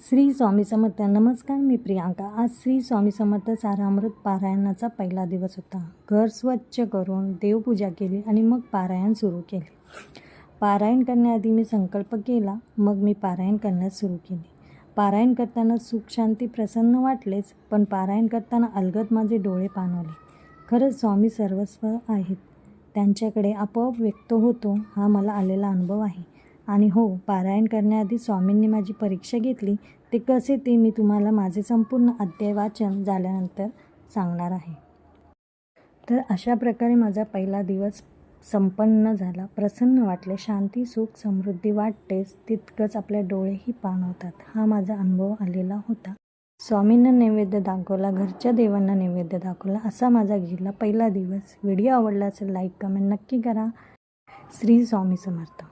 श्री स्वामी समर्थ नमस्कार मी प्रियांका. आज श्री स्वामी समर्थ सारामृत पारायणाचा पहिला दिवस होता. घर स्वच्छ करून देवपूजा केली आणि मग पारायण सुरू केले. पारायण करण्याआधी मी संकल्प केला मग मी पारायण करण्यास सुरू केले. पारायण करताना सुख शांती प्रसन्न वाटलेच पण पारायण करताना अलगद माझे डोळे पाणवले खरंच स्वामी सर्वस्व आहेत. त्यांच्याकडे आपोआप व्यक्त होतो हा मला आलेला अनुभव आहे. आणि हो पारायण करण्याआधी स्वामींनी माझी परीक्षा घेतली. ते कसे ते मी तुम्हाला माझे संपूर्ण अध्याय वाचन झाल्यानंतर सांगणार आहे. तर अशा प्रकारे माझा पहिला दिवस संपन्न झाला. प्रसन्न वाटले शांती सुख समृद्धी वाटतेच तितकंच आपले डोळेही पाणवतात हा माझा अनुभव आलेला होता. स्वामींना नैवेद्य दाखवला घरच्या देवांना नैवेद्य दाखवला असा माझा गेला पहिला दिवस. व्हिडिओ आवडला असेल लाईक कमेंट नक्की करा. श्री स्वामी समर्थ.